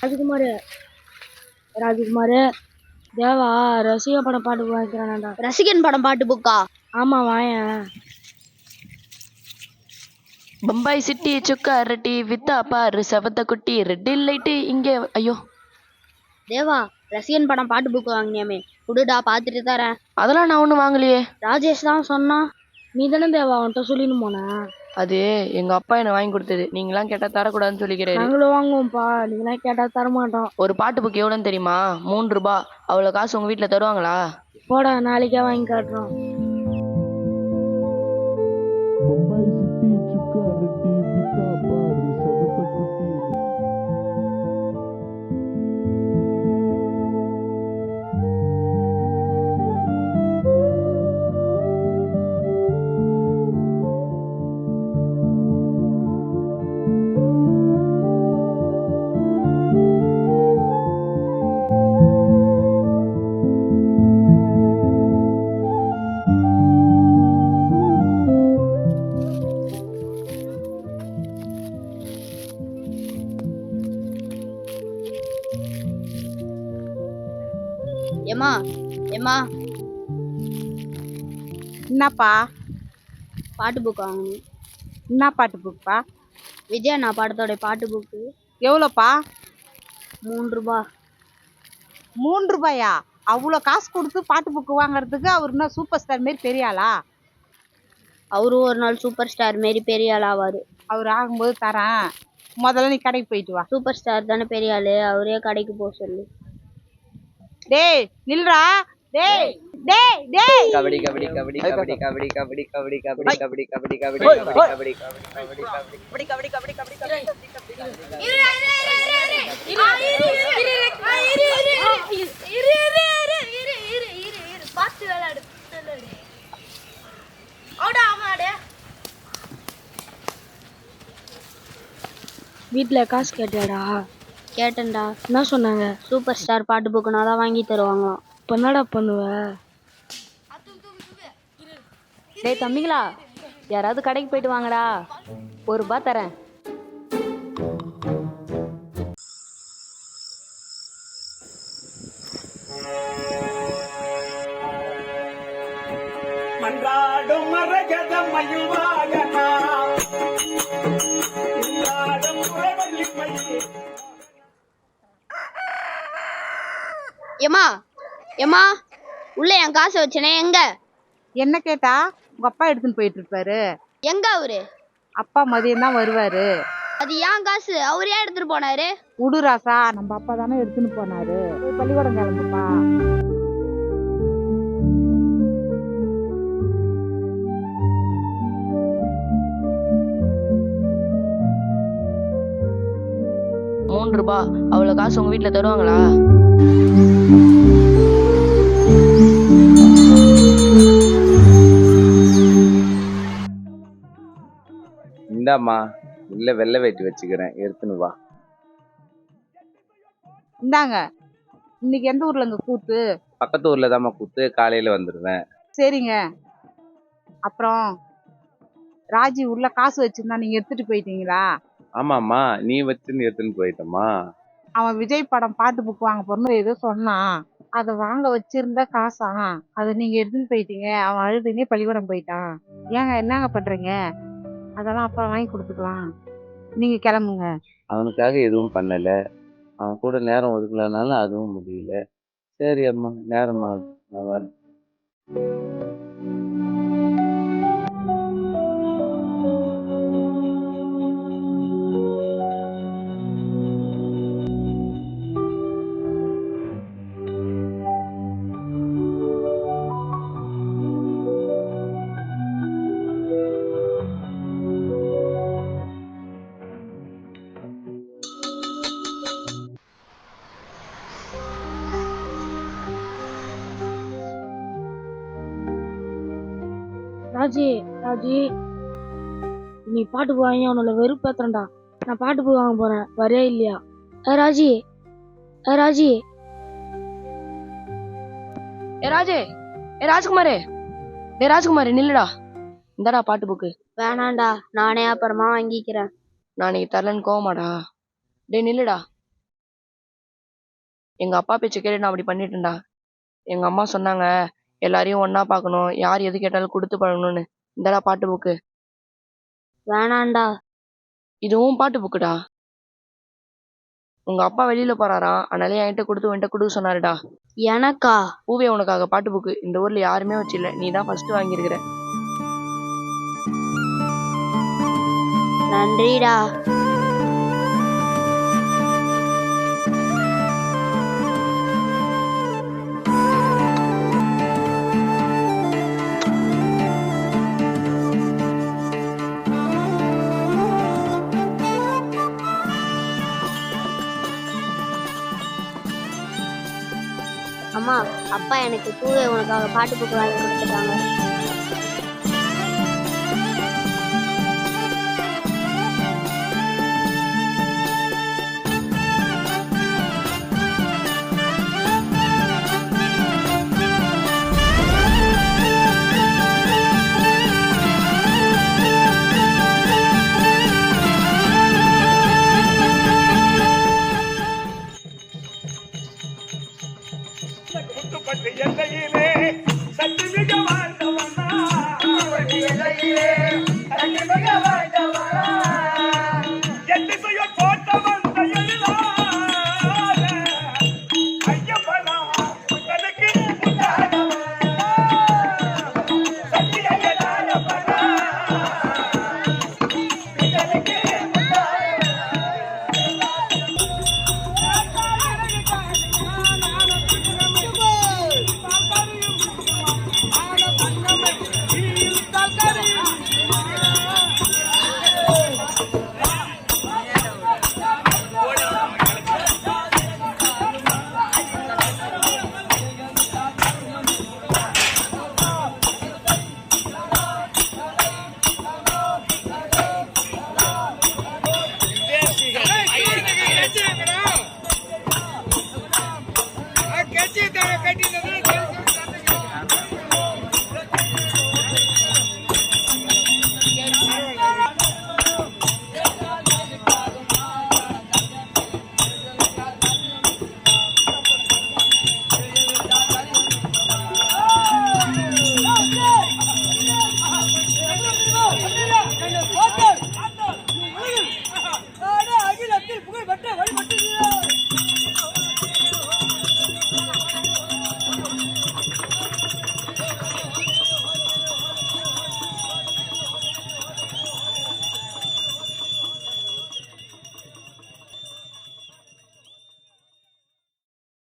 ராஜ்குமார். ராஜ்குமார் தேவா ரசிக படம் பாட்டு வாங்கிக்கிறானாடா ரசிகன் படம் பாட்டு புக்கா ஆமா வாயேன் பம்பாய் சிட்டி சுக்கா ரெட்டி வித்தா பாரு செவத்த குட்டி ரெட் லைட்டு இங்கே ஐயோ. தேவா ரசிகன் படம் பாட்டு புக் வாங்கினியாமே. குடுடா பார்த்துட்டு தரேன். அதெல்லாம் நான் ஒன்றும் வாங்கலையே. ராஜேஷ் தான் சொன்னான். நீ தானே தேவா அவன்கிட்ட சொல்லின்னு போன. அது எங்க அப்பா எனக்கு வாங்கி கொடுத்தது. நீங்களாம் கேட்டா தரக்கூடாதுன்னு சொல்லிக்கிறாரு. நாங்களும் வாங்குவோம்ப்பா. நீங்களாம் கேட்டா தர மாட்டோம் ஒரு பாட்டு புக் எவ்வளோன்னு தெரியுமா? மூன்று ரூபா. அவ்வளோ காசு உங்க வீட்டில் தருவாங்களா? போடா நாளைக்கே வாங்கி காட்டுறோம். ஏமா ஏமா என்னப்பா? பாட்டு புக் வாங்கணும். என்ன பாட்டு புக்ப்பா விஜய் அண்ணா படத்தோட பாட்டு புக்கு எவ்வளோப்பா? மூணு ரூபா. மூணு ரூபாயா? அவ்வளோ காசு கொடுத்து பாட்டு புக்கு வாங்குறதுக்கு அவர் என்ன சூப்பர் ஸ்டார் மாரி பெரிய ஆளா? அவரும் ஒரு நாள் சூப்பர் ஸ்டார் மாரி பெரிய ஆள் ஆவாரு. அவர் ஆகும்போது தரேன். முதல்ல நீ கடைக்கு போயிட்டு வா. சூப்பர் ஸ்டார் தானே பெரிய ஆளு. அவரே கடைக்கு போக சொல்லு. டேய் நில்றா டேய் டேய் டேய் கபடி கபடி கபடி கபடி கபடி கபடி கபடி கபடி கபடி கபடி கபடி கபடி கபடி கபடி கபடி வீட்டில் காசு கேட்டியாடா கேட்டேன்டா. என்ன சொன்னாங்க? சூப்பர் ஸ்டார் பாட்டு புக்குனா தான் வாங்கி தருவாங்களாம். இப்போ என்னடா பண்ணுவ? டேய் தம்பிங்களா யாராவது கடைக்கு போயிட்டு வாங்கடா. ஒரு ரூபா தரேன். மன்றாடும் மரகத புறவள்ளி மயில். ஏமா ஏமா உள்ள என் காசு வச்சனே எங்க? என்ன கேட்டா உங்க அப்பா எடுத்துன்னு போயிட்டு இருப்பாரு. எங்க அவரு? அப்பா மதியம் தான் வருவாரு. அது ஏன் காசு? அவர் ஏன் எடுத்துட்டு போனாரு? உடு ராசா நம்ம அப்பா தானே எடுத்துன்னு போனாரு. போய் பள்ளிக்கூடம் கிளம்புப்பா. மூன்று ரூபா. அவ்வளோ காசு உங்க வீட்டில் தருவாங்களா? இந்தாம்மா இல்ல வெள்ளை வேட்டி வச்சுக்கிறேன். எடுத்துன்னு வா. இந்தாங்க. இன்னைக்கு எந்த ஊர்ல இங்க கூத்து? பக்கத்து ஊர்ல தாம்மா கூத்து. காலையில வந்துடுவேன் சரிங்க. அப்புறம் ராஜி உள்ள காசு வச்சிருந்தா நீங்க எடுத்துட்டு போயிட்டீங்களா? ஆமாம்மா நீ வச்சுன்னு எடுத்துன்னு போயிட்டம்மா. அவன் விஜய் படம் பாட்டு புக் வாங்க போறேன்னு ஏதோ சொன்னான். அதை வாங்க வச்சிருந்த காசா? அதை நீங்க எடுத்துன்னு போயிட்டீங்க. அவன் அழுதுனே பள்ளிக்கூடம் போயிட்டான். ஏங்க என்னங்க பண்றீங்க? அதெல்லாம் அப்புறம் வாங்கி கொடுத்துக்கலாம். நீங்க கிளம்புங்க. அவனுக்காக எதுவும் பண்ணல. அவன் கூட நேரம் ஒதுக்கலனாலும் அதுவும் முடியல. சரி அம்மா நேரமா நான் வரேன் ராஜி ராஜி. நீ பாட்டு போய் வாங்கி அவனோட வெறுப்பேத்துறேன்டா. நான் பாட்டு போய் வாங்க போறேன். வரையா இல்லையா? ஏ ராஜி. ஏ ராஜி. ஏ ராஜே. ஏ ராஜ்குமாரே. டே ராஜ்குமாரே நில்லுடா. இந்தடா பாட்டு புக்கு. வேணாண்டா. நானே அப்புறமா வாங்கிக்கிறேன். நான் இன்னைக்கு தரலன்னு கோவமாடா. டேய் நில்லுடா. எங்க அப்பா பேச்ச கேட்டு நான் அப்படி பண்ணிட்டேன்டா. எங்க அம்மா சொன்னாங்க எல்லாரையும் ஒண்ணா பார்க்கணும். யார் எது கேட்டாலும் கொடுத்து பழகணும்னு. இந்தடா பாட்டு புக்கு வேணாண்டா. இதுவும் பாட்டு புக்குடா உங்க அப்பா வெளியில போறாராம் அதனால என்கிட்ட கொடுத்து என்கிட்ட கொடுக்க சொன்னாருடா. எனக்கா? பூவே உனக்காக பாட்டு புக்கு இந்த ஊர்ல யாருமே வச்சில்ல. நீ தான் ஃபர்ஸ்ட் வாங்கியிருக்கிற. நன்றிடா. அம்மா அப்பா எனக்கு பூவே உனக்காக பாட்டு புக்கு வாங்கி கொடுத்துட்டாங்க. Listen your fault.